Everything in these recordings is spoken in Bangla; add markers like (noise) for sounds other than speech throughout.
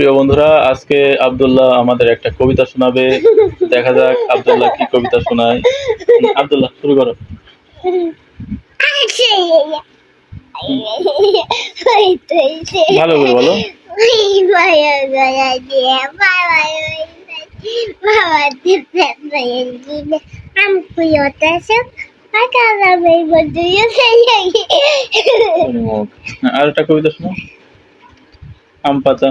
প্রিয় বন্ধুরা, আজকে আব্দুল্লাহ আমাদের একটা কবিতা শোনাবে। দেখা যাক আব্দুল্লাহ কি কবিতা শোনায়। আব্দুল্লাহ, শুরু করো। ভালো করে বলো। আর একটা কবিতা শোনো আম পাতা।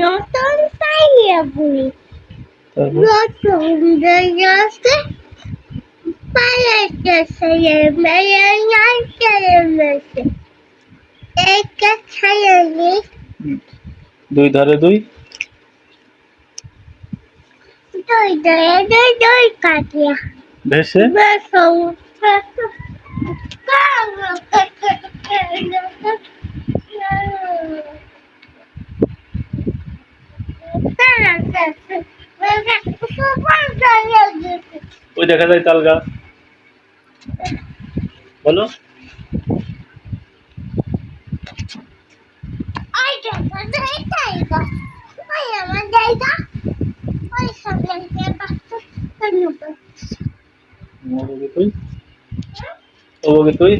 নতুন পাইয়ে বুড়ি নতুন দেশে পাইয়েছে সে মেয়ে নাই ছেলে মেসে একে ছেলে নেই দুই ধারে দুই। দুই দুই দুই দুই কাটিয়া ভেসে। বেসো (laughs) (laughs) ওই দেখা যায় তাল গাছ। বলো। ওবগে তুই। ওবগে তুই।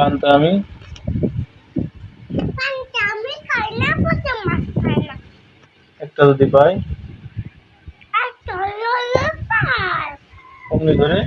পান্তা আমি। একটা যদি পাই। অমনি আমি